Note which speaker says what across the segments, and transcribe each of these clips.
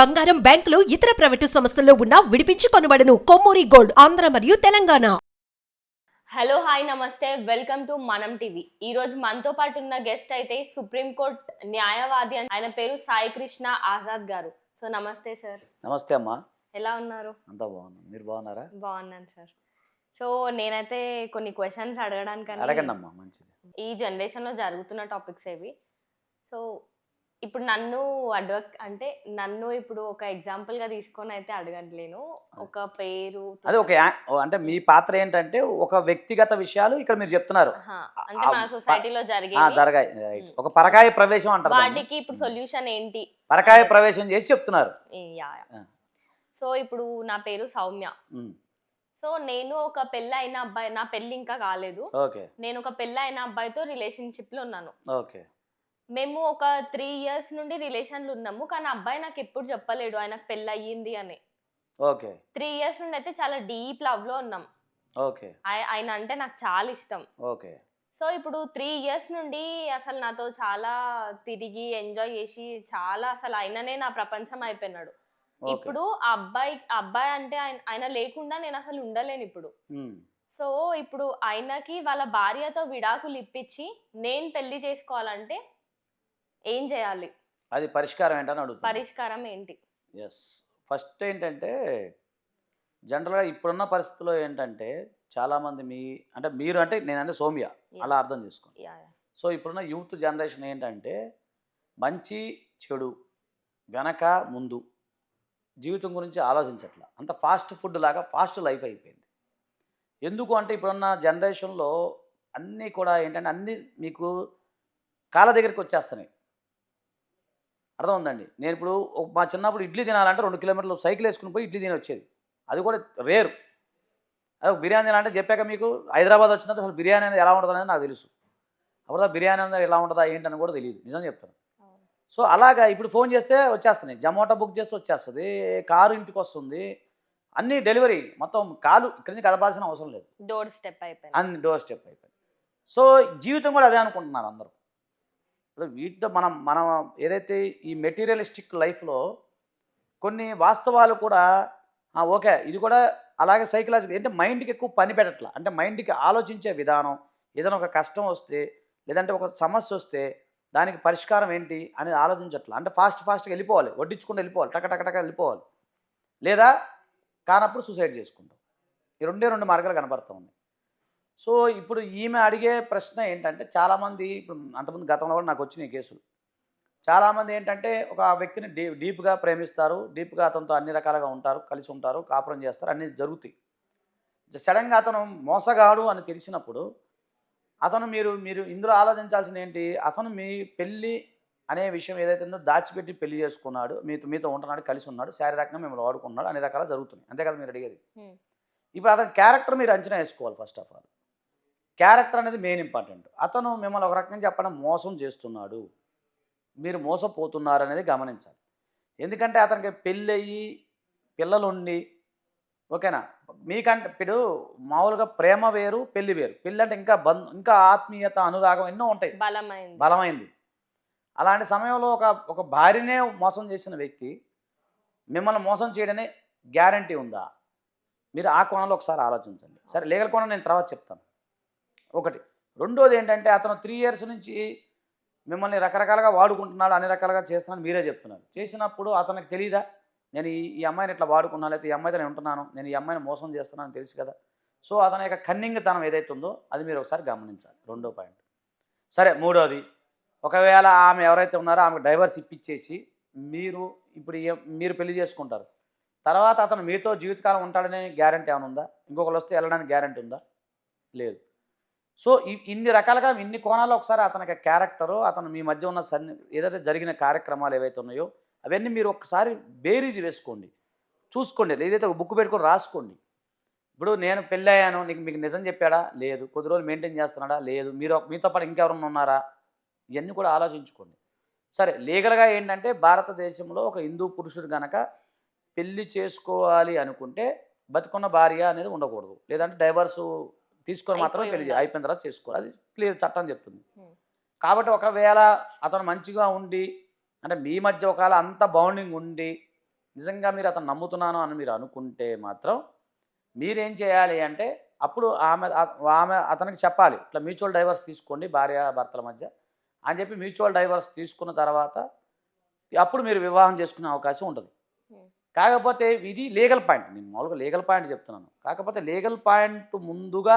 Speaker 1: బంగారం బ్యాంకులు ఇతర ప్రైవేటు సంస్థల్లో ఉన్న విడిపించి కొనబడను. కొమ్మూరి గోల్డ్ ఆంధ్ర మరియు తెలంగాణ.
Speaker 2: హలో హాయ్ నమస్తే. Welcome to Manam TV. ఈ రోజు మనతో పాటు ఉన్న గెస్ట్ అయితే సుప్రీంకోర్టు న్యాయవాది అని- ఆయన పేరు సాయి కృష్ణ ఆజాద్ గారు. సో నమస్తే సార్.
Speaker 3: నమస్తే అమ్మా.
Speaker 2: ఎలా ఉన్నారు?
Speaker 3: అంతా బాగున్నాం. మీరు బాగున్నారా?
Speaker 2: బాగున్నాను సార్. సో నేనైతే కొన్ని క్వశ్చన్స్ అడగడానికి
Speaker 3: అడగండి అమ్మా మంచిది.
Speaker 2: ఈ జనరేషన్లో జరుగుతున్న టాపిక్స్ ఏవి? సో ఇప్పుడు నన్ను అడ్వక్ అంటే నన్ను ఇప్పుడు ఒక ఎగ్జాంపుల్గా తీసుకొని అయితే అడగట్లేను ఒక పేరు
Speaker 3: అదే ఒక అంటే మీ పాత్ర ఏంటంటే ఒక వ్యక్తిగత విషయాలు ఇక్కడ మీరు చెప్తున్నారు.
Speaker 2: అంటే మన సొసైటీలో జరిగే
Speaker 3: జరగాయి. ఒక పరకాయ ప్రవేశం అంటారు.
Speaker 2: వాటికి ఇప్పుడు సొల్యూషన్ ఏంటి?
Speaker 3: పరకాయ ప్రవేశం చేసి చెప్తున్నారు.
Speaker 2: సో ఇప్పుడు నా పేరు సౌమ్య. సో నేను ఒక పెళ్ళి అయిన అబ్బాయి నా పెళ్ళి ఇంకా కాలేదు. నేను ఒక పెళ్ళి అయిన అబ్బాయితో రిలేషన్షిప్లో ఉన్నాను.
Speaker 3: ఓకే.
Speaker 2: మేము ఒక త్రీ ఇయర్స్ నుండి రిలేషన్లు ఉన్నాము కానీ అబ్బాయి నాకు ఎప్పుడు చెప్పలేడు ఆయనకు పెళ్ళి అయ్యింది అని.
Speaker 3: ఓకే.
Speaker 2: త్రీ ఇయర్స్ నుండి అయితే చాలా డీప్ లవ్లో ఉన్నాం.
Speaker 3: ఓకే.
Speaker 2: ఆయ- ఆయన అంటే నాకు చాలా ఇష్టం.
Speaker 3: ఓకే.
Speaker 2: సో ఇప్పుడు త్రీ ఇయర్స్ నుండి అసలు నాతో చాలా తిరిగి ఎంజాయ్ చేసి చాలా అసలు ఆయననే నా ప్రపంచం అయిపోయినాడు. ఇప్పుడు అబ్బాయి అబ్బాయి అంటే ఆయన ఆయన లేకుండా నేను అసలు ఉండలేను ఇప్పుడు. సో ఇప్పుడు ఆయనకి వాళ్ళ భార్యతో విడాకులు ఇప్పించి నేను పెళ్ళి చేసుకోవాలంటే ఏం చేయాలి?
Speaker 3: అది పరిష్కారం ఏంటని అడుగుతుంది
Speaker 2: పరిష్కారం ఏంటి?
Speaker 3: ఎస్ ఫస్ట్ ఏంటంటే జనరల్గా ఇప్పుడున్న పరిస్థితిలో ఏంటంటే చాలామంది మీ అంటే మీరు అంటే నేనంటే సోమ్య. అలా అర్థం చేసుకోండి.
Speaker 2: యా.
Speaker 3: సో ఇప్పుడున్న యూత్ జనరేషన్ ఏంటంటే మంచి చెడు వెనక ముందు జీవితం గురించి ఆలోచించట్ల. అంత ఫాస్ట్ ఫుడ్ లాగా ఫాస్ట్ లైఫ్ అయిపోయింది. ఎందుకు అంటే ఇప్పుడున్న జనరేషన్లో అన్నీ కూడా ఏంటంటే అన్నీ మీకు కాళ్ళ దగ్గరికి వచ్చేస్తున్నాయి. అర్థం ఉందండి నేను ఇప్పుడు మా చిన్నప్పుడు ఇడ్లీ తినాలంటే రెండు కిలోమీటర్లు సైకిల్ వేసుకుని పోయి ఇడ్లీ తిని వచ్చేది అది కూడా రేరు. అదే బిర్యానీ తినాలంటే చెప్పాక మీకు హైదరాబాద్ వచ్చిన అసలు బిర్యానీ అనేది ఎలా ఉంటుంది అనేది నాకు తెలుసు. అప్పుడు బిర్యానీ అనేది ఎలా ఉంటుందా ఏంటని కూడా తెలియదు. నిజం చెప్తాను. సో అలాగా ఇప్పుడు ఫోన్ చేస్తే వచ్చేస్తున్నాయి. జొమాటో బుక్ చేస్తే వచ్చేస్తుంది. కారు ఇంటికి వస్తుంది. అన్నీ డెలివరీ మొత్తం కాలు ఇక్కడి నుంచి కదపాల్సిన అవసరం లేదు.
Speaker 2: డోర్ స్టెప్ అయిపోయింది.
Speaker 3: అన్ని డోర్ స్టెప్ అయిపోయింది. సో జీవితం కూడా అదే అనుకుంటున్నారు అందరూ. వీటితో మనం మనం ఏదైతే ఈ మెటీరియలిస్టిక్ లైఫ్లో కొన్ని వాస్తవాలు కూడా ఓకే ఇది కూడా అలాగే సైకలాజికల్ అంటే మైండ్కి ఎక్కువ పని పెట్టట్ల. అంటే మైండ్కి ఆలోచించే విధానం ఏదైనా ఒక కష్టం వస్తే లేదంటే ఒక సమస్య వస్తే దానికి పరిష్కారం ఏంటి అనేది ఆలోచించట్ల. అంటే ఫాస్ట్ ఫాస్ట్గా వెళ్ళిపోవాలి వడ్డించుకుంటూ వెళ్ళిపోవాలి టక టక టక వెళ్ళిపోవాలి. లేదా కానప్పుడు సూసైడ్ చేసుకుంటాం. ఈ రెండే రెండు మార్గాలు కనపడతా ఉన్నాయి. సో ఇప్పుడు ఈమె అడిగే ప్రశ్న ఏంటంటే చాలామంది ఇప్పుడు అంతకుముందు గతంలో కూడా నాకు వచ్చినాయి కేసులు. చాలామంది ఏంటంటే ఒక వ్యక్తిని డీ డీప్గా ప్రేమిస్తారు డీప్గా అతనితో అన్ని రకాలుగా ఉంటారు కలిసి ఉంటారు కాపురం చేస్తారు అన్నీ జరుగుతాయి. సడన్గా అతను మోసగాడు అని తెలిసినప్పుడు అతను మీరు మీరు ఇందులో ఆలోచించాల్సిన ఏంటి? అతను మీ పెళ్ళి అనే విషయం ఏదైతే ఉందో దాచిపెట్టి పెళ్ళి చేసుకున్నాడు మీతో మీతో ఉంటున్నాడు కలిసి ఉన్నాడు శారీరకంగా మిమ్మల్ని వాడుకున్నాడు అన్ని రకాలు జరుగుతున్నాయి. అంతే కదా మీరు అడిగేది. ఇప్పుడు అతని క్యారెక్టర్ మీరు అంచనా వేసుకోవాలి ఫస్ట్ ఆఫ్ ఆల్. క్యారెక్టర్ అనేది మెయిన్ ఇంపార్టెంట్ అతను మిమ్మల్ని ఒక రకంగా చెప్పడం మోసం చేస్తున్నాడు. మీరు మోసపోతున్నారు అనేది గమనించాలి. ఎందుకంటే అతనికి పెళ్ళి అయ్యి పిల్లలుండి ఓకేనా? మీకంటే ఇప్పుడు మామూలుగా ప్రేమ వేరు పెళ్ళి వేరు. పెళ్ళి అంటే ఇంకా బంధు ఇంకా ఆత్మీయత అనురాగం ఎన్నో ఉంటాయి.
Speaker 2: బలమైంది.
Speaker 3: బలమైంది. అలాంటి సమయంలో ఒక ఒక భార్యనే మోసం చేసిన వ్యక్తి మిమ్మల్ని మోసం చేయడనే గ్యారంటీ ఉందా? మీరు ఆ కోణంలో ఒకసారి ఆలోచించండి. సరే లీగల్ కోణం నేను తర్వాత చెప్తాను. ఒకటి. రెండోది ఏంటంటే అతను త్రీ ఇయర్స్ నుంచి మిమ్మల్ని రకరకాలుగా వాడుకుంటున్నాడు అన్ని రకాలుగా చేస్తున్నాడు మీరే చెప్తున్నారు. చేసినప్పుడు అతనికి తెలియదా నేను ఈ అమ్మాయిని ఇట్లా వాడుకున్నాను లేకపోతే ఈ అమ్మాయితో నేను ఉంటున్నాను నేను ఈ అమ్మాయిని మోసం చేస్తున్నాను తెలుసు కదా. సో అతని యొక్క కన్నింగ్ తనం ఏదైతే ఉందో అది మీరు ఒకసారి గమనించాలి. రెండో పాయింట్. సరే మూడోది. ఒకవేళ ఆమె ఎవరైతే ఉన్నారో ఆమెకు డైవర్స్ ఇప్పించేసి మీరు ఇప్పుడు మీరు పెళ్ళి చేసుకుంటారు. తర్వాత అతను మీతో జీవితకాలం ఉంటాడనే గ్యారంటీ ఏమైనా ఉందా? ఇంకొకరు వస్తే వెళ్ళడానికి గ్యారంటీ ఉందా? లేదు. సో ఇన్ని రకాలుగా ఇన్ని కోణాలు ఒకసారి అతనికి క్యారెక్టరు అతను మీ మధ్య ఉన్న సన్ని ఏదైతే జరిగిన కార్యక్రమాలు ఏవైతే ఉన్నాయో అవన్నీ మీరు ఒకసారి బేరీజ్ వేసుకోండి. చూసుకోండి. ఏదైతే ఒక బుక్ పెట్టుకొని రాసుకోండి. ఇప్పుడు నేను పెళ్ళయ్యాను నీకు మీకు నిజం చెప్పాడా? లేదు. కొద్ది రోజులు మెయింటైన్ చేస్తున్నాడా? లేదు. మీరు మీతో పాటు ఇంకెవరన్నా ఉన్నారా? ఇవన్నీ కూడా ఆలోచించుకోండి. సరే లీగల్గా ఏంటంటే భారతదేశంలో ఒక హిందూ పురుషుడు కనుక పెళ్ళి చేసుకోవాలి అనుకుంటే బతుకున్న భార్య అనేది ఉండకూడదు. లేదంటే డైవర్సు తీసుకొని మాత్రమే
Speaker 2: పెళ్ళి.
Speaker 3: అయిపోయిన తర్వాత చేసుకోవాలి అది క్లియర్ చట్టం చెప్తుంది. కాబట్టి ఒకవేళ అతను మంచిగా ఉండి అంటే మీ మధ్య ఒకవేళ అంత బౌండింగ్ ఉండి నిజంగా మీరు అతను నమ్ముతున్నాను అని మీరు అనుకుంటే మాత్రం మీరేం చేయాలి అంటే అప్పుడు ఆమె ఆమె అతనికి చెప్పాలి ఇట్లా మ్యూచువల్ డైవర్స్ తీసుకోండి భార్య భర్తల మధ్య అని చెప్పి మ్యూచువల్ డైవర్స్ తీసుకున్న తర్వాత అప్పుడు మీరు వివాహం చేసుకునే అవకాశం ఉంటుంది. కాకపోతే ఇది లీగల్ పాయింట్ నేను మామూలుగా లీగల్ పాయింట్ చెప్తున్నాను. కాకపోతే లీగల్ పాయింట్ ముందుగా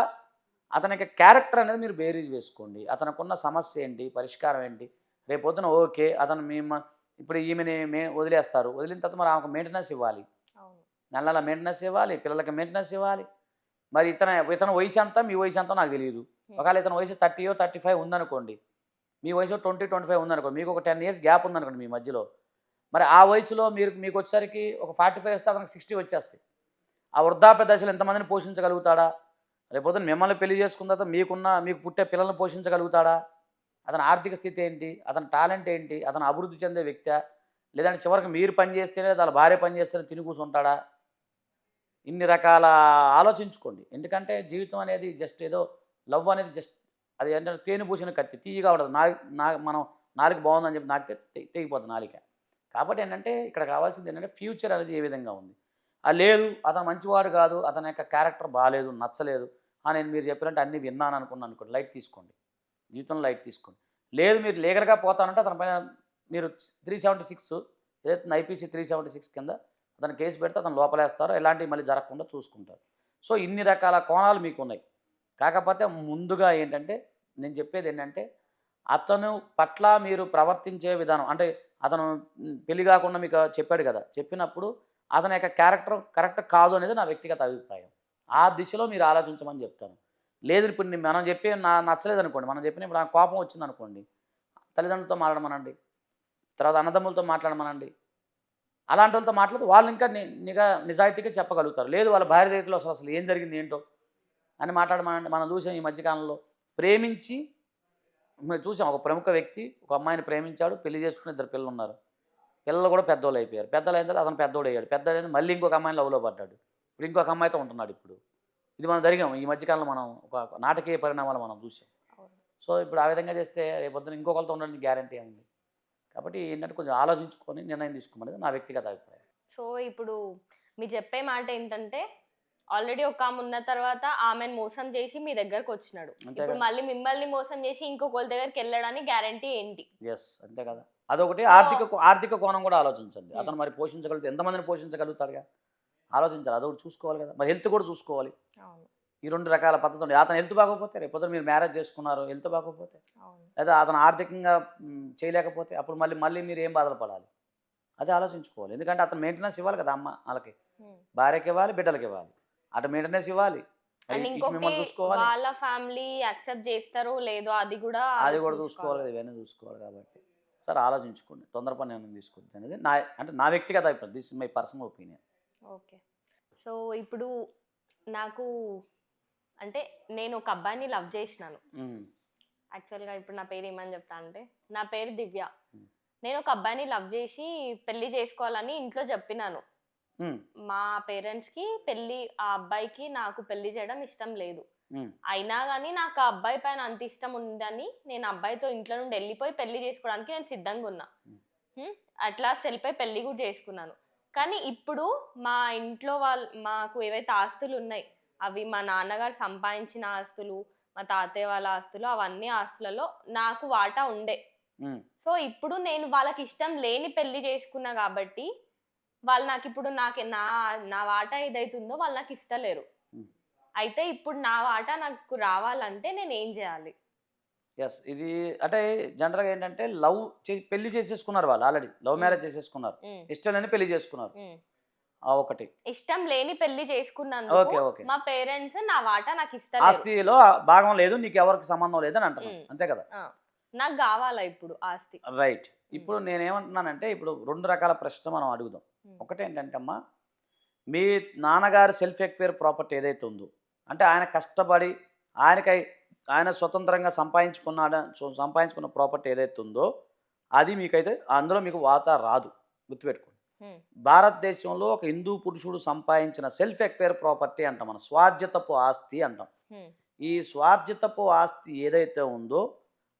Speaker 3: అతని యొక్క క్యారెక్టర్ అనేది మీరు బేరీజ్ వేసుకోండి. అతనికి సమస్య ఏంటి? పరిష్కారం ఏంటి? రేపొద్దున ఓకే అతను మేము ఇప్పుడు ఈమెని మే వదిలేస్తారు. వదిలిన తర్వాత మరి ఆమెకు మెయింటెనెన్స్ ఇవ్వాలి.
Speaker 2: అవును.
Speaker 3: నెల నెల మెయింటెనెన్స్ ఇవ్వాలి పిల్లలకి మెయింటెనెన్స్ ఇవ్వాలి. మరి ఇతను ఇతను వయసు ఎంత? మీ వయసు ఎంతో నాకు తెలియదు ఒకవేళ ఇతను వయసు థర్టీయో థర్టీ ఫైవ్ ఉందనుకోండి. మీ వయసు ట్వంటీ ట్వంటీ ఫైవ్ ఉందనుకోండి. మీకు ఒక టెన్ ఇయర్స్ గ్యాప్ ఉందనుకోండి మీ మధ్యలో. మరి ఆ వయసులో మీరు మీకు వచ్చేసరికి ఒక ఫార్టీ ఫైవ్ వస్తే అతనికి సిక్స్టీ వచ్చేస్తాయి. ఆ వృద్ధాప్య దశలో ఎంతమందిని పోషించగలుగుతాడా? రేపొద్దున మిమ్మల్ని పెళ్ళి చేసుకున్న తర్వాత మీకున్న మీకు పుట్టే పిల్లల్ని పోషించగలుగుతాడా? అతని ఆర్థిక స్థితి ఏంటి? అతని టాలెంట్ ఏంటి? అతను అభివృద్ధి చెందే వ్యక్తి లేదంటే చివరికి మీరు పని చేస్తేనే వాళ్ళ భార్య పని చేస్తేనే తిని కూర్చుంటాడా? ఇన్ని రకాల ఆలోచించుకోండి. ఎందుకంటే జీవితం అనేది జస్ట్ ఏదో లవ్ అనేది జస్ట్ అది ఏంటంటే తేనె పూసిన కత్తి తీయగా ఉండదు నా నా మనం నాలుగు బాగుందని చెప్పి నాకు తెగిపోతుంది నాలిక. కాబట్టి ఏంటంటే ఇక్కడ కావాల్సింది ఏంటంటే ఫ్యూచర్ అనేది ఏ విధంగా ఉంది? ఆ లేదు అతను మంచివాడు కాదు అతని యొక్క క్యారెక్టర్ బాగాలేదు నచ్చలేదు అని నేను మీరు చెప్పినట్టు అన్నీ విన్నాను అనుకున్నాను అనుకోండి. లైట్ తీసుకోండి. జీవితంలో లైట్ తీసుకోండి. లేదు మీరు లీగల్గా పోతానంటే అతని పైన మీరు త్రీ సెవెంటీ సిక్స్ ఏదైతే ఐపీసీ త్రీ సెవెంటీ సిక్స్ కింద అతను కేసు పెడితే అతను లోపలేస్తారో. ఎలాంటివి మళ్ళీ జరగకుండా చూసుకుంటారు. సో ఇన్ని రకాల కోణాలు మీకు ఉన్నాయి. కాకపోతే ముందుగా ఏంటంటే నేను చెప్పేది ఏంటంటే అతను పట్ల మీరు ప్రవర్తించే విధానం అంటే అతను పెళ్ళి కాకుండా మీకు చెప్పాడు కదా. చెప్పినప్పుడు అతని యొక్క క్యారెక్టర్ కరెక్ట్ కాదు అనేది నా వ్యక్తిగత అభిప్రాయం. ఆ దిశలో మీరు ఆలోచించమని చెప్తాను. లేదు ఇప్పుడు మనం చెప్పి నా నచ్చలేదు అనుకోండి మనం చెప్పిన ఇప్పుడు నాకు కోపం వచ్చింది అనుకోండి తల్లిదండ్రులతో మాట్లాడమనండి. తర్వాత అన్నదమ్ములతో మాట్లాడమనండి. అలాంటి వాళ్ళతో మాట్లాడితే వాళ్ళు ఇంకా ని- నిగా నిజాయితీగా చెప్పగలుగుతారు. లేదు వాళ్ళ భార్య దగ్గరలో అసలు అసలు ఏం జరిగింది ఏంటో అని మాట్లాడమనండి. మనం చూసాం ఈ మధ్యకాలంలో. ప్రేమించి మేము చూసాం ఒక ప్రముఖ వ్యక్తి ఒక అమ్మాయిని ప్రేమించాడు పెళ్ళి చేసుకుని ఇద్దరు పిల్లలు ఉన్నారు పిల్లలు కూడా పెద్దోళ్ళు అయిపోయారు. పెద్దలు అయిన తర్వాత అతను పెద్దోడు అయ్యాడు పెద్ద మళ్ళీ ఇంకొక అమ్మాయిని లవ్లో పడ్డాడు. ఇప్పుడు ఇంకొక అమ్మాయితో ఉంటున్నాడు ఇప్పుడు. ఇది మనం జరిగాం. ఈ మధ్యకాలంలో మనం ఒక నాటకీయ పరిణామాలు మనం చూసాం సో ఇప్పుడు ఆ విధంగా చేస్తే రేపొద్దున ఇంకొకరితో ఉండడానికి గ్యారంటీ ఏముంది? కాబట్టి ఏంటంటే కొంచెం ఆలోచించుకొని నిర్ణయం తీసుకోమనేది నా వ్యక్తిగత అభిప్రాయం.
Speaker 2: సో ఇప్పుడు మీరు చెప్పే మాట ఏంటంటే ఆల్రెడీ ఒక ఆమె ఉన్న తర్వాత ఆమెను మోసం చేసి మీ దగ్గరకు వచ్చినాడు. ఇప్పుడు మళ్ళీ మిమ్మల్ని మోసం చేసి ఇంకొకరి దగ్గరికి వెళ్ళడానికి గ్యారంటీ ఏంటి?
Speaker 3: ఎస్ అంతే కదా. అదొకటి ఆర్థిక ఆర్థిక కోణం కూడా ఆలోచించండి.
Speaker 2: Hmm.
Speaker 3: అతను మరి పోషించగలుగుతారు ఎంతమందిని పోషించగలుగుతారుగా? ఆలోచించాలి. అదొకటి చూసుకోవాలి కదా. మరి హెల్త్ కూడా చూసుకోవాలి. ఈ రెండు రకాల పద్ధతులు. ఉన్నాయి. అతను హెల్త్ బాగోకపోతే రేపు మీరు మ్యారేజ్ చేసుకున్నారు హెల్త్ బాగోకపోతే.
Speaker 2: అవును.
Speaker 3: లేదా అతను ఆర్థికంగా చేయలేకపోతే అప్పుడు మళ్ళీ మళ్ళీ మీరు ఏం బాధలు పడాలి అదే ఆలోచించుకోవాలి. ఎందుకంటే అతను మెయింటెనెన్స్ ఇవ్వాలి కదా అమ్మ వాళ్ళకి.
Speaker 2: Hmm.
Speaker 3: భార్యకి ఇవ్వాలి బిడ్డలకి ఇవ్వాలి. అటు మెయింటెనెన్స్ ఇవ్వాలి.
Speaker 2: అండ్ ఇంకొకటి
Speaker 3: చూసుకోవాలి.
Speaker 2: వాళ్ళ ఫ్యామిలీ యాక్సెప్ట్ చేస్తారో లేదో అది కూడా
Speaker 3: అది కూడా. చూసుకోవాలి. ఇవన్నీ చూసుకోవాలి కాబట్టి. సరే ఆలోచించుకోండి. తొందరపడి నిర్ణయం తీసుకోవచ్చు అనేది నా అంటే నా వ్యక్తిగత అభిప్రాయం. This is my personal opinion
Speaker 2: okay. So ఇప్పుడు నాకు అంటే నేను ఒక అబ్బాయిని లవ్ చేసినాను. యాక్చువల్గా ఇప్పుడు నా పేరు ఏమని చెప్తా అంటే నా పేరు దివ్య. నేను ఒక అబ్బాయిని లవ్ చేసి పెళ్ళి చేసుకోవాలని ఇంట్లో చెప్పినాను. మా పేరెంట్స్కి పెళ్ళి ఆ అబ్బాయికి నాకు పెళ్ళి చేయడం ఇష్టం లేదు. అయినా కానీ నాకు ఆ అబ్బాయి పైన అంత ఇష్టం ఉందని నేను అబ్బాయితో ఇంట్లో నుండి వెళ్ళిపోయి పెళ్ళి చేసుకోవడానికి నేను సిద్ధంగా ఉన్నా? అట్లా వెళ్ళిపోయి పెళ్ళి కూడా చేసుకున్నాను. కానీ ఇప్పుడు మా ఇంట్లో వాళ్ళు మాకు ఏవైతే ఆస్తులు ఉన్నాయి అవి మా నాన్నగారు సంపాదించిన ఆస్తులు మా తాతయ్య వాళ్ళ ఆస్తులు అవన్నీ ఆస్తులలో నాకు వాటా ఉండే. సో ఇప్పుడు నేను వాళ్ళకి ఇష్టం లేని పెళ్ళి చేసుకున్నా కాబట్టి వాళ్ళు నాకు ఇప్పుడు నాకు నా నా వాటా ఏదైతుందో వాళ్ళు నాకు ఇస్తలేరు
Speaker 3: Hmm.
Speaker 2: అయితే ఇప్పుడు నా వాటా నాకు రావాలంటే నేను ఏం చేయాలి?
Speaker 3: ఎస్ ఇది అంటే జనరల్గా ఏంటంటే లవ్ పెళ్ళి చేసేసుకున్నారు వాళ్ళు ఆల్రెడీ. లవ్ మ్యారేజ్ చేసేసుకున్నారు. ఇష్టం లేని పెళ్ళి చేసుకున్నారు. ఒకటి.
Speaker 2: ఇష్టం లేని పెళ్ళి
Speaker 3: ఓకే
Speaker 2: మా పేరెంట్స్ నా వాటా నాకు ఇస్తలేరు
Speaker 3: ఆస్తిలో భాగం లేదు నీకు ఎవరికి సంబంధం లేదని అంటున్నాను
Speaker 2: ఉమ్.
Speaker 3: అంతే కదా?
Speaker 2: నాకు కావాలా ఇప్పుడు ఆస్తి?
Speaker 3: రైట్ ఇప్పుడు నేనేమంటున్నానంటే ఇప్పుడు రెండు రకాల ప్రశ్న మనం అడుగుదాం.
Speaker 2: ఉమ్,
Speaker 3: ఒకటి ఏంటంటే అమ్మా మీ నాన్నగారి సెల్ఫ్ ఎక్వైర్ ప్రాపర్టీ ఏదైతే ఉందో అంటే ఆయన కష్టపడి ఆయనకై ఆయన స్వతంత్రంగా సంపాదించుకున్నాడ సో- సంపాదించుకున్న ప్రాపర్టీ ఏదైతే ఉందో అది మీకైతే అందులో మీకు వాటా రాదు. గుర్తుపెట్టుకోండి. భారతదేశంలో ఒక హిందూ పురుషుడు సంపాదించిన సెల్ఫ్ ఎక్వైర్ ప్రాపర్టీ అంటాం మనం స్వార్జితపు ఆస్తి అంటాం. ఈ స్వార్జితపు ఆస్తి ఏదైతే ఉందో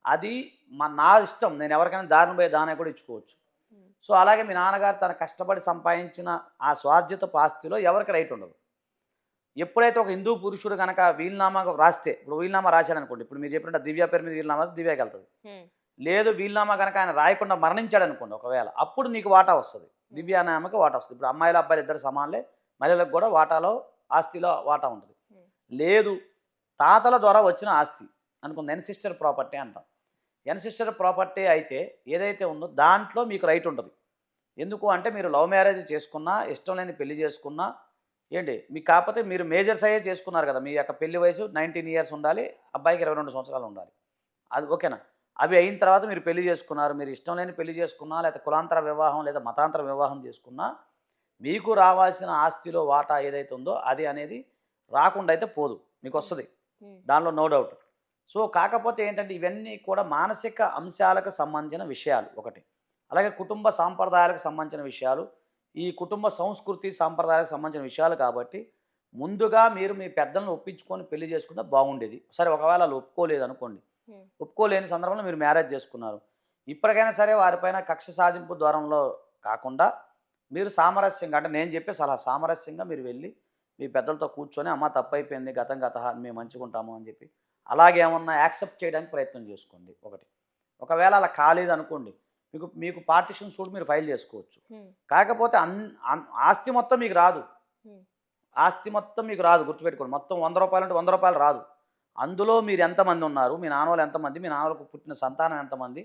Speaker 3: అది మా నా ఇష్టం. నేను ఎవరికైనా దారిని పోయి దానే కూడా ఇచ్చుకోవచ్చు. సో అలాగే మీ నాన్నగారు తన కష్టపడి సంపాదించిన ఆ స్వార్జిత ఆస్తిలో ఎవరికి రైట్ ఉండదు. ఎప్పుడైతే ఒక హిందూ పురుషుడు కనుక వీలునామా రాస్తే ఇప్పుడు వీలునామా రాశాడు అనుకోండి ఇప్పుడు మీరు చెప్పినట్టు దివ్య పేరు మీద వీలునామా దివ్యకి వెళ్తుంది. లేదు వీలునామా కనుక ఆయన రాయకుండా మరణించాడు అనుకోండి ఒకవేళ అప్పుడు నీకు వాటా వస్తుంది. దివ్యానామకి వాటా వస్తుంది. ఇప్పుడు అమ్మాయిలు అబ్బాయిలు ఇద్దరు సమానలే మహిళలకు కూడా వాటాలో ఆస్తిలో వాటా ఉంటుంది. లేదు తాతల ద్వారా వచ్చిన ఆస్తి అనుకుంది ఎన్సిస్టర్ ప్రాపర్టీ అంటాం. ఎన్సిస్టర్ ప్రాపర్టీ అయితే ఏదైతే ఉందో దాంట్లో మీకు రైట్ ఉంటుంది. ఎందుకు అంటే మీరు లవ్ మ్యారేజ్ చేసుకున్నా ఇష్టం లేని పెళ్ళి చేసుకున్నా ఏంటి? మీకు కాకపోతే మీరు మేజర్స్ అయ్యే చేసుకున్నారు కదా మీ యొక్క పెళ్ళి వయసు నైన్టీన్ ఇయర్స్ ఉండాలి అబ్బాయికి ఇరవై రెండు సంవత్సరాలు ఉండాలి. అది ఓకేనా? అవి అయిన తర్వాత మీరు పెళ్ళి చేసుకున్నారు మీరు ఇష్టం లేని పెళ్ళి చేసుకున్నా లేదా కులాంతర వివాహం లేదా మతాంతర వివాహం చేసుకున్నా మీకు రావాల్సిన ఆస్తిలో వాటా ఏదైతే ఉందో అది అనేది రాకుండా అయితే పోదు మీకు వస్తుంది. దానిలో నో డౌట్. సో కాకపోతే ఏంటంటే ఇవన్నీ కూడా మానసిక అంశాలకు సంబంధించిన విషయాలు ఒకటి. అలాగే కుటుంబ సాంప్రదాయాలకు సంబంధించిన విషయాలు ఈ కుటుంబ సంస్కృతి సాంప్రదాయాలకు సంబంధించిన విషయాలు కాబట్టి ముందుగా మీరు మీ పెద్దలను ఒప్పించుకొని పెళ్ళి చేసుకుంటే బాగుండేది. సరే ఒకవేళ వాళ్ళు ఒప్పుకోలేదు అనుకోండి. ఒప్పుకోలేని సందర్భంలో మీరు మ్యారేజ్ చేసుకున్నారు. ఇప్పటికైనా సరే వారిపైన కక్ష సాధింపు ద్వారంలో కాకుండా మీరు సామరస్యంగా అంటే నేను చెప్పే సలహా సామరస్యంగా మీరు వెళ్ళి మీ పెద్దలతో కూర్చొని అమ్మ తప్పైపోయింది గతం గత మేము మంచిగుంటాము అని చెప్పి అలాగే ఏమన్నా యాక్సెప్ట్ చేయడానికి ప్రయత్నం చేసుకోండి. ఒకటి. ఒకవేళ అలా కాలేదు అనుకోండి మీకు మీకు పార్టిషన్ సూట్ మీరు ఫైల్ చేసుకోవచ్చు. కాకపోతే ఆస్తి మొత్తం మీకు రాదు. ఆస్తి మొత్తం మీకు రాదు గుర్తుపెట్టుకోండి. మొత్తం వంద రూపాయలు అంటే వంద రూపాయలు రాదు. అందులో మీరు ఎంతమంది ఉన్నారు? మీ నాన్నలు ఎంతమంది? మీ నాన్నలకు పుట్టిన సంతానం ఎంతమంది?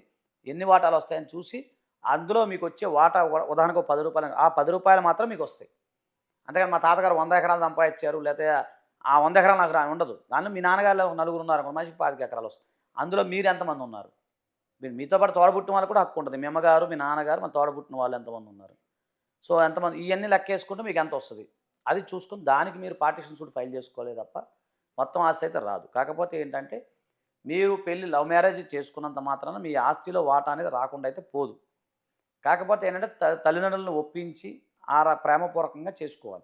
Speaker 3: ఎన్ని వాటాలు వస్తాయని చూసి అందులో మీకు వచ్చే వాటా ఉదాహరణకు పది రూపాయలు ఆ పది రూపాయలు మాత్రం మీకు వస్తాయి. అంతేగాని మా తాతగారు వంద ఎకరాలు సంపాదించారు లేకపోతే ఆ వంద ఎకరాలు నాకు రా ఉండదు. దానిలో మీ నాన్నగారు ఒక నలుగురు ఉన్నారు అనుకోండి మనిషికి పాతిక ఎకరాలు వస్తుంది అందులో మీరు ఎంతమంది ఉన్నారు? మీరు మీతో పాటు తోడబుట్టిన వాళ్ళు కూడా హక్కు ఉంటుంది. మీ అమ్మగారు మీ నాన్నగారు మా తోడబుట్టిన వాళ్ళు ఎంతమంది ఉన్నారు? సో ఎంతమంది ఇవన్నీ లెక్కేసుకుంటే మీకు ఎంత వస్తుంది? అది చూసుకుని దానికి మీరు పార్టీషన్ సూట్ ఫైల్ చేసుకోవాలి తప్ప మొత్తం ఆస్తి అయితే రాదు. కాకపోతే ఏంటంటే మీరు పెళ్ళి లవ్ మ్యారేజ్ చేసుకున్నంత మాత్రాన మీ ఆస్తిలో వాటా అనేది రాకుండా అయితే పోదు. కాకపోతే ఏంటంటే త- తల్లిదండ్రులను ఒప్పించి ఆ ప్రేమపూర్వకంగా చేసుకోవాలి.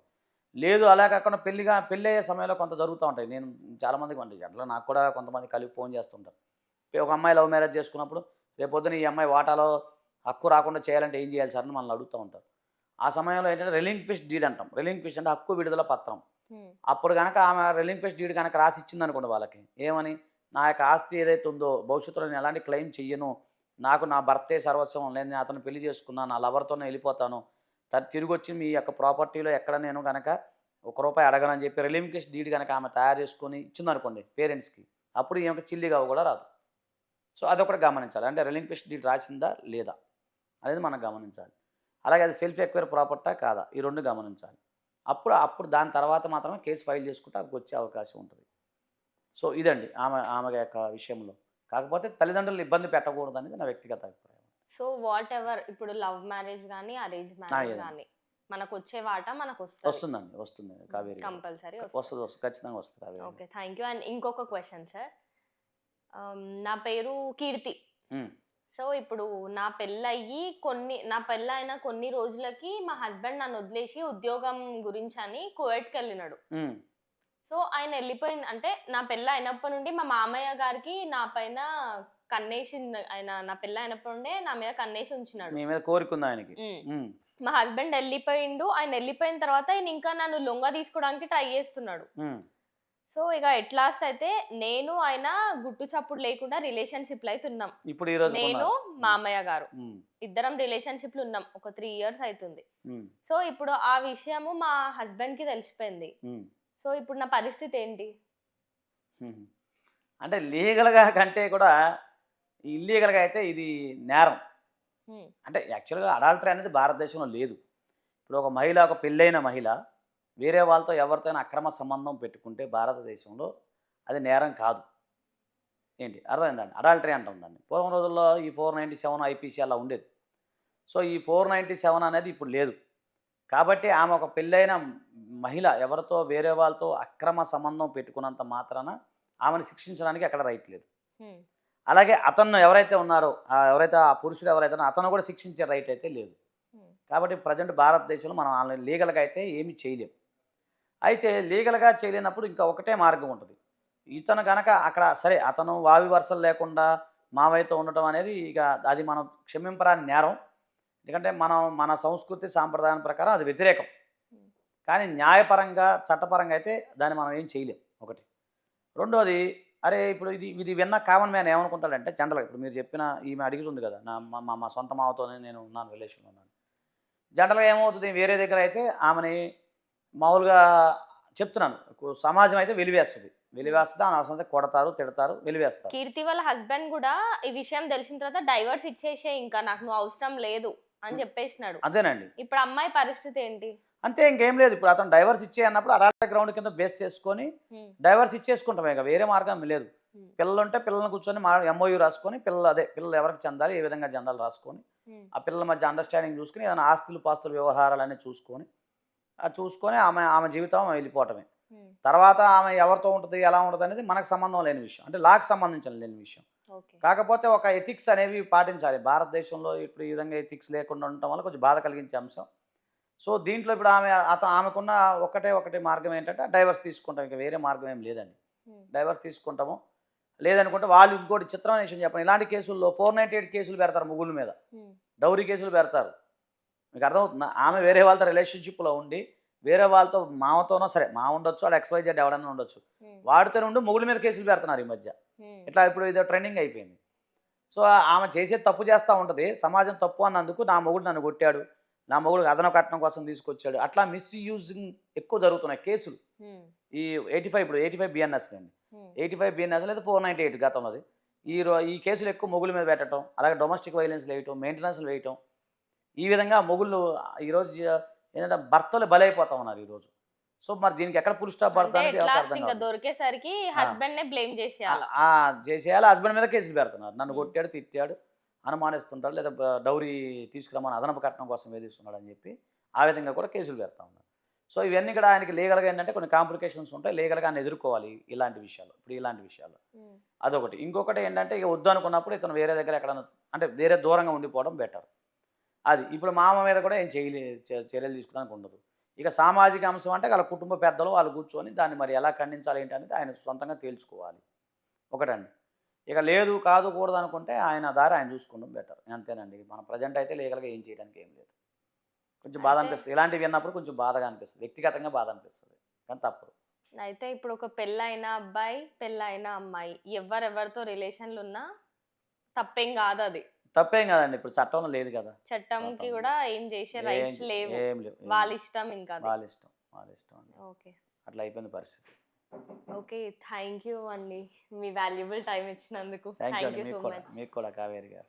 Speaker 3: లేదు అలా కాకుండా పెళ్ళిగా పెళ్ళి అయ్యే సమయంలో కొంత జరుగుతూ ఉంటాయి. నేను చాలామందికి వంటి అట్లా నాకు కూడా కొంతమంది కలిగి ఫోన్ చేస్తుంటారు. ఒక అమ్మాయి లవ్ మ్యారేజ్ చేసుకున్నప్పుడు రేపొద్దున ఈ అమ్మాయి వాటాలో హక్కు రాకుండా చేయాలంటే ఏం చేయాలి సార్ అని మనల్ని అడుగుతూ ఉంటారు. ఆ సమయంలో ఏంటంటే రెలింక్విష్ డీడ్ అంటాం. రెలింక్విష్ అంటే హక్కు విడుదల పత్రం. అప్పుడు కనుక ఆమె రెలింక్విష్ డీడ్ కనుక రాసి ఇచ్చింది అనుకోండి వాళ్ళకి. ఏమని? నా యొక్క ఆస్తి ఏదైతే ఉందో భవిష్యత్తులో నేను ఎలాంటి క్లెయిమ్ చెయ్యను? నాకు నా భర్తే సర్వస్వం లేదు నేను అతను పెళ్ళి చేసుకున్నా నా లవర్తోనే వెళ్ళిపోతాను. తను తిరిగి వచ్చి మీ యొక్క ప్రాపర్టీలో ఎక్కడ నేను కనుక ఒక రూపాయి అడగనని చెప్పి రిలింకేష్ డీడ్ కనుక ఆమె తయారు చేసుకొని ఇచ్చిందనుకోండి పేరెంట్స్కి అప్పుడు ఈమె చిల్లిగా కూడా రాదు. సో అదొకటి గమనించాలి. అంటే రిలింక్విష్ డీడ్ రాసిందా లేదా అనేది మనం గమనించాలి. అలాగే అది సెల్ఫ్ ఎక్వైర్ ప్రాపర్టా కాదా? ఈ రెండు గమనించాలి. అప్పుడు అప్పుడు దాని తర్వాత మాత్రమే కేసు ఫైల్ చేసుకుంటే అవి వచ్చే అవకాశం ఉంటుంది. సో ఇదండి ఆమె ఆమె యొక్క విషయంలో. కాకపోతే తల్లిదండ్రులు ఇబ్బంది పెట్టకూడదు అనేది నా వ్యక్తిగత అభిప్రాయం.
Speaker 2: సో వాట్ ఎవర్ ఇప్పుడు లవ్ మ్యారేజ్ కానీ అరేంజ్ మ్యారేజ్. కానీ మనకు వచ్చే వాటా మనకు వస్తుంది
Speaker 3: వస్తుందండి వస్తుంది కావేరి.
Speaker 2: కంపల్సరీ
Speaker 3: వస్తుంది. వస్తుంది ఖచ్చితంగా వస్తుంది Kaveri.
Speaker 2: Okay thank you. And ఇంకొక క్వశ్చన్ సార్. నా పేరు కీర్తి. సో ఇప్పుడు నా పెళ్ళయ్యి కొన్ని నా పెళ్ళైన కొన్ని రోజులకి మా హస్బెండ్ నన్ను వదిలేసి ఉద్యోగం గురించి అని కువైట్కి వెళ్ళినాడు. సో ఆయన వెళ్ళిపోయింది అంటే నా పెళ్ళి అయినప్పటి నుండి మా మామయ్య గారికి నా పైన కన్నేసి ఆయన నా పెళ్ళి అయినప్పటి నుండే నా మీద కన్నేసి ఉంచినాడు.
Speaker 3: మీ మీద ఆయనకి.
Speaker 2: మా హస్బెండ్ వెళ్ళిపోయిండు. ఆయన వెళ్ళిపోయిన తర్వాత ఆయన ఇంకా నన్ను లొంగ తీసుకోవడానికి ట్రై చేస్తున్నాడు. సో ఇక ఎట్లాస్ట్ అయితే నేను ఆయన గుట్టు చప్పుడు లేకుండా రిలేషన్షిప్లో అయితే ఉన్నాం.
Speaker 3: ఇప్పుడు ఈ రోజు
Speaker 2: నేను మామయ్య గారు. ఇద్దరం రిలేషన్షిప్లో ఉన్నాం. ఒక త్రీ ఇయర్స్ అవుతుంది సో ఇప్పుడు ఆ విషయము మా హస్బెండ్కి తెలిసిపోయింది సో ఇప్పుడు నా పరిస్థితి ఏంటి.
Speaker 3: అంటే లీగల్గా కంటే కూడా ఇల్లీగల్గా అయితే ఇది నేరం. అంటే యాక్చువల్గా అడాల్టరీ అనేది భారతదేశంలో లేదు. ఇప్పుడు ఒక మహిళ ఒక పెళ్ళైన మహిళ వేరే వాళ్ళతో ఎవరితోనైనా అక్రమ సంబంధం పెట్టుకుంటే భారతదేశంలో అది నేరం కాదు. ఏంటి? అర్థమైందండి అడాల్టరీ అంటాం దాన్ని. పూర్వం రోజుల్లో ఈ ఫోర్ నైంటీ సెవెన్ ఐపీసీ అలా ఉండేది. సో ఈ ఫోర్ నైంటీ సెవెన్ అనేది ఇప్పుడు లేదు. కాబట్టి ఆమె ఒక పెళ్ళైన మహిళ ఎవరితో వేరే వాళ్ళతో అక్రమ సంబంధం పెట్టుకున్నంత మాత్రాన ఆమెను శిక్షించడానికి అక్కడ రైట్ లేదు. అలాగే అతను ఎవరైతే ఉన్నారో ఎవరైతే ఆ పురుషుడు ఎవరైతే అతను కూడా శిక్షించే రైట్ అయితే లేదు. కాబట్టి ప్రజెంట్ భారతదేశంలో మనం ఆన్లైన్ లీగల్గా అయితే ఏమీ చేయలేం. అయితే లీగల్గా చేయలేనప్పుడు ఇంకా ఒకటే మార్గం ఉంటుంది. ఇతను కనుక అక్కడ సరే అతను వావి వరుసలు లేకుండా మావయ్యతో ఉండటం అనేది ఇక అది మనం క్షమింపరాని నేరం. ఎందుకంటే మనం మన సంస్కృతి సాంప్రదాయం ప్రకారం అది వ్యతిరేకం. కానీ న్యాయపరంగా చట్టపరంగా అయితే దాన్ని మనం ఏం చేయలేం ఒకటి. రెండోది అరే ఇప్పుడు ఇది ఇది విన్న కామన్ మ్యాన్ ఏమనుకుంటాడంటే జనరల్గా ఇప్పుడు మీరు చెప్పిన ఈమె అడుగుతుంది కదా నా మా మా- సొంత మావతోనే నేను ఉన్నాను రిలేషన్లో ఉన్నాను. జనరల్గా ఏమవుతుంది వేరే దగ్గర అయితే ఆమెని మామూలుగా చెప్తున్నాను సమాజం అయితే వెలివేస్తుంది. వెలివేస్తుంది ఆమె అవసరం అయితే కొడతారు తిడతారు వెలివేస్తారు.
Speaker 2: కీర్తి వాళ్ళ హస్బెండ్ కూడా ఈ విషయం తెలిసిన తర్వాత డైవర్స్ ఇచ్చేసే ఇంకా నాకు నువ్వు అవసరం లేదు అని చెప్పేసినాడు.
Speaker 3: అంతేనండి.
Speaker 2: ఇప్పుడు అమ్మాయి పరిస్థితి ఏంటి?
Speaker 3: అంతే ఇంకేం లేదు. ఇప్పుడు అతను డైవర్స్ ఇచ్చే అన్నప్పుడు అరాట గ్రౌండ్ కింద బేస్ చేసుకొని. డైవర్స్ ఇచ్చేసుకుంటాం ఇక. వేరే మార్గం లేదు. పిల్లలు ఉంటే పిల్లల్ని కూర్చొని మా ఎంఓయూ రాసుకొని పిల్లలు అదే పిల్లలు ఎవరికి చెందాలి ఏ విధంగా చెందాలి రాసుకొని. ఆ పిల్లల మధ్య అండర్స్టాండింగ్ చూసుకొని ఏదైనా ఆస్తులు పాస్తుల వ్యవహారాలన్నీ చూసుకొని అది చూసుకొని ఆమె ఆమె జీవితం వెళ్ళిపోవటమే. తర్వాత ఆమె ఎవరితో ఉంటుంది ఎలా ఉంటుంది అనేది మనకు సంబంధం లేని విషయం. అంటే లాకి సంబంధించిన లేని విషయం. కాకపోతే ఒక ఎథిక్స్ అనేవి పాటించాలి. భారతదేశంలో ఇప్పుడు ఈ విధంగా ఎథిక్స్ లేకుండా ఉండటం వల్ల కొంచెం బాధ కలిగించే అంశం. సో దీంట్లో ఇప్పుడు ఆమె అత ఆమెకున్న ఒకటే ఒకటే మార్గం ఏంటంటే డైవర్స్ తీసుకుంటాం. ఇంకా వేరే మార్గం ఏం లేదండి. డైవర్స్ తీసుకుంటాము. లేదనుకుంటే వాళ్ళు ఇంకోటి చిత్రమైన విషయం చెప్పండి. ఇలాంటి కేసుల్లో ఫోర్ నైంటీ ఎయిట్ కేసులు పెడతారు ముగ్గుల మీద. డౌరీ కేసులు పెడతారు. మీకు అర్థమవుతుందా? ఆమె వేరే వాళ్ళతో రిలేషన్షిప్లో ఉండి వేరే వాళ్ళతో మామతోనో సరే మా ఉండొచ్చు వాడు ఎక్స్వైజెడ్ ఎవడన్నా ఉండొచ్చు.
Speaker 2: హ్మ్.
Speaker 3: వాడితోనే ఉండి మొగుల మీద కేసులు పెడుతున్నారు ఈ మధ్య. ఇట్లా ఇప్పుడు ఇదో ట్రెండింగ్ అయిపోయింది. సో ఆమె చేసే తప్పు చేస్తూ ఉంటుంది. సమాజం తప్పు అన్నందుకు నా మొగుడు నన్ను కొట్టాడు. నా మొగుడు అదన కట్నం కోసం తీసుకొచ్చాడు. అట్లా మిస్యూజింగ్ ఎక్కువ జరుగుతున్నాయి కేసులు. ఈ ఎయిటీ ఫైవ్ ఇప్పుడు ఎయిటీ ఫైవ్ బిఎన్ఎస్ అండి. ఎయిటీ ఫైవ్ బిఎన్ఎస్ లేదా ఫోర్ నైంటీ ఎయిట్ గతంలోది. ఈ రో ఈ కేసులు ఎక్కువ మొగుల మీద పెట్టడం అలాగే డొమెస్టిక్ వైలెన్స్ వేయటం మెయింటెనెన్స్లు వేయటం ఈ విధంగా మొగుళ్ళు ఈరోజు ఏంటంటే భర్తలు బలైపోతా ఉన్నారు ఈరోజు సో మరి దీనికి ఎక్కడ స్టాప్ కాదు.
Speaker 2: దొరికేసరికి హస్బెండ్ చేసేయాలి.
Speaker 3: హస్బెండ్ మీద కేసులు పెడుతున్నారు. నన్ను. కొట్టాడు తిట్టాడు. అనుమానిస్తుంటాడు లేదా డౌరీ తీసుకురమ్మని అదనపు కట్నం కోసం వేధిస్తున్నాడు అని చెప్పి ఆ విధంగా కూడా కేసులు పెడతా ఉన్నారు. సో ఇవన్నీ కూడా ఆయనకి లీగల్గా ఏంటంటే కొన్ని కాంప్లికేషన్స్ ఉంటాయి లీగల్గా ఆయన ఎదుర్కోవాలి ఇలాంటి విషయాలు ఇప్పుడు ఇలాంటి విషయాలు. అదొకటి. ఇంకొకటి ఏంటంటే ఇక వద్దు అనుకున్నప్పుడు ఇతను వేరే దగ్గర ఎక్కడ అంటే వేరే దూరంగా ఉండిపోవడం బెటర్. అది ఇప్పుడు మామ మీద కూడా ఏం చేయలే చర్యలు తీసుకోవడానికి ఉండదు. ఇక సామాజిక అంశం అంటే వాళ్ళ కుటుంబ పెద్దలు వాళ్ళు కూర్చొని దాన్ని మరి ఎలా ఖండించాలి ఏంటి అనేది ఆయన సొంతంగా తేల్చుకోవాలి. ఒకటండి. ఇక లేదు కాదు కూడదు అనుకుంటే ఆయన దారి ఆయన చూసుకోవడం బెటర్ అంతేనండి. మన ప్రజెంట్ అయితే లీగల్గా ఏం చేయడానికి ఏం లేదు. కొంచెం బాధ అనిపిస్తుంది. ఇలాంటివి విన్నప్పుడు కొంచెం బాధగా అనిపిస్తుంది. వ్యక్తిగతంగా బాధ అనిపిస్తుంది. కానీ తప్పదు.
Speaker 2: అయితే ఇప్పుడు ఒక పెళ్ళైన అబ్బాయి పెళ్ళైన అమ్మాయి ఎవరెవరితో రిలేషన్లు ఉన్నా తప్పేం కాదు అది
Speaker 3: తప్పేం కదండి. ఇప్పుడు చట్టంలో లేదు కదా.
Speaker 2: చట్టంకి
Speaker 3: చట్టం
Speaker 2: కూడా ఏం చేసే రైట్స్ లేవు. వాళ్ళ. ఇష్టం ఇంకా.
Speaker 3: వాళ్ళ ఇష్టం. వాళ్ళ ఇష్టం
Speaker 2: ఓకే.
Speaker 3: అట్లా అయిపోయింది పరిస్థితి.
Speaker 2: ఓకే థ్యాంక్ యూ అండి. మీ వాల్యుబుల్ టైం ఇచ్చినందుకు.
Speaker 3: థ్యాంక్ యూ
Speaker 2: సో మచ్
Speaker 3: మీకు కూడా కావేరి గారు.